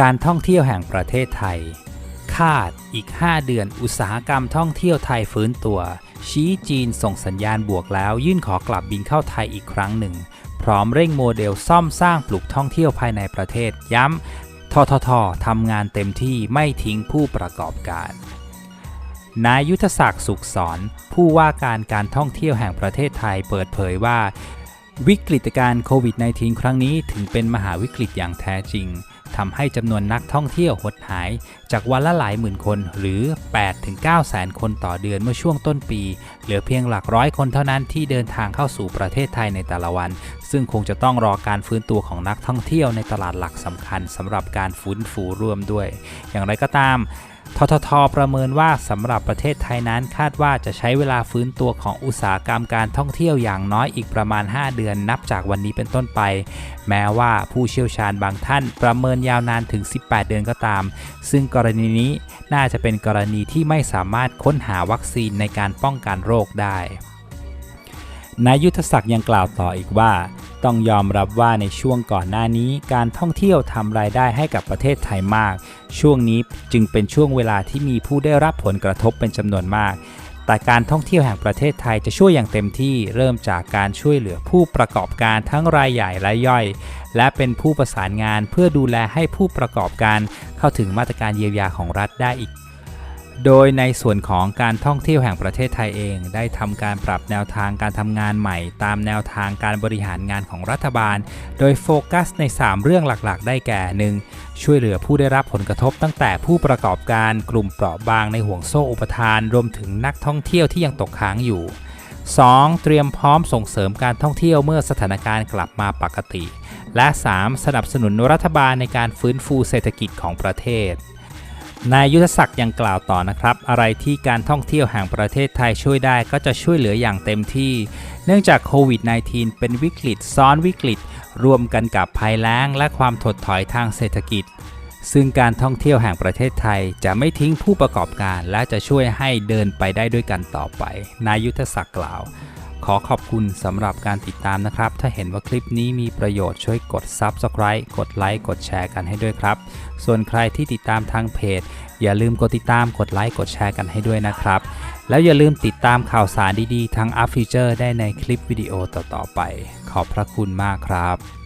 การท่องเที่ยวแห่งประเทศไทย คาดอีก 5 เดือนอุตสาหกรรมท่องเที่ยวไทยฟื้นตัว ชี้จีนส่งสัญญาณบวกแล้ว ยื่นขอกลับบินเข้าไทยอีกครั้งหนึ่ง พร้อมเร่งโมเดลซ่อมสร้างปลูกท่องเที่ยวภายในประเทศย้ำททททำงานเต็มที่ไม่ทิ้งผู้ประกอบการ นายยุทธศักดิ์สุขสอนผู้ว่าการการท่องเที่ยวแห่งประเทศไทยเปิดเผยว่า วิกฤตการโควิด -19 ครั้งนี้ถึงเป็นมหาวิกฤตอย่างแท้จริง ทำให้จำนวนนักท่องเที่ยวหดหาย จากวันละหลายหมื่นคนหรือ 8-9 แสนคนต่อเดือนเมื่อช่วงต้นปี เหลือเพียงหลักร้อยคนเท่านั้นที่เดินทางเข้าสู่ประเทศไทยในแต่ละวัน ซึ่งคงจะต้องรอการฟื้นตัวของนักท่องเที่ยวในตลาดหลักสำคัญสำหรับการฟื้นฟูร่วมด้วย อย่างไรก็ตาม ทททประเมินว่าสำหรับประเทศไทยนั้นคาดว่าจะใช้เวลาฟื้นตัวของอุตสาหกรรมการท่องเที่ยวอย่างน้อยอีกประมาณ 5 เดือนนับจากวันนี้เป็นต้นไป แม้ว่าผู้เชี่ยวชาญบางท่านประเมินยาวนานถึง 18 เดือนก็ตาม ซึ่งกรณีนี้น่าจะเป็นกรณีที่ไม่สามารถค้นหาวัคซีนในการป้องกันโรคได้นายยุทธศักดิ์ยังกล่าวต่ออีกว่า ต้องยอมรับว่าในช่วงก่อนหน้านี้การท่องเที่ยวทำรายได้ให้กับประเทศไทยมาก ช่วงนี้จึงเป็นช่วงเวลาที่มีผู้ได้รับผลกระทบเป็นจำนวนมาก แต่การท่องเที่ยวแห่งประเทศไทยจะช่วยอย่างเต็มที่เริ่มจากการช่วยเหลือผู้ประกอบการทั้งรายใหญ่และย่อย และเป็นผู้ประสานงานเพื่อดูแลให้ผู้ประกอบการเข้าถึงมาตรการเยียวยาของรัฐได้อีก โดยในส่วนของการท่องเที่ยวแห่งประเทศไทยเอง ได้ทำการปรับแนวทางการทำงานใหม่ ตามแนวทางการบริหารงานของรัฐบาล โดยโฟกัสใน 3 เรื่องหลักๆ ได้แก่ 1. ช่วยเหลือผู้ได้รับผลกระทบตั้งแต่ผู้ประกอบการกลุ่มเปราะบางในห่วงโซ่อุปทาน รวมถึงนักท่องเที่ยวที่ยังตกค้างอยู่ 2. เตรียมพร้อมส่งเสริมการท่องเที่ยวเมื่อสถานการณ์กลับมาปกติ และ 3. สนับสนุนรัฐบาลในการฟื้นฟูเศรษฐกิจของประเทศ นายยุทธศักดิ์ยังกล่าวต่อนะครับ อะไรที่การท่องเที่ยวแห่งประเทศไทยช่วยได้ก็จะช่วยเหลืออย่างเต็มที่ เนื่องจากโควิด -19 เป็นวิกฤตซ้อนวิกฤต รวมกันกับภัยแล้งและความถดถอยทางเศรษฐกิจ ซึ่งการท่องเที่ยวแห่งประเทศไทยจะไม่ทิ้งผู้ประกอบการ และจะช่วยให้เดินไปได้ด้วยกันต่อไป นายยุทธศักดิ์กล่าว ขอขอบคุณสำหรับการติดตามนะครับ ถ้าเห็นว่าคลิปนี้มีประโยชน์ช่วยกด Subscribe กดไลค์ กดแชร์กันให้ด้วยครับ ส่วนใครที่ติดตามทางเพจ อย่าลืมกดติดตาม กดไลค์ กดแชร์กันให้ด้วยนะครับ แล้วอย่าลืมติดตามข่าวสารดีๆ ทางอัพฟิเจอร์ได้ในคลิปวิดีโอต่อๆไป ขอบพระคุณมากครับ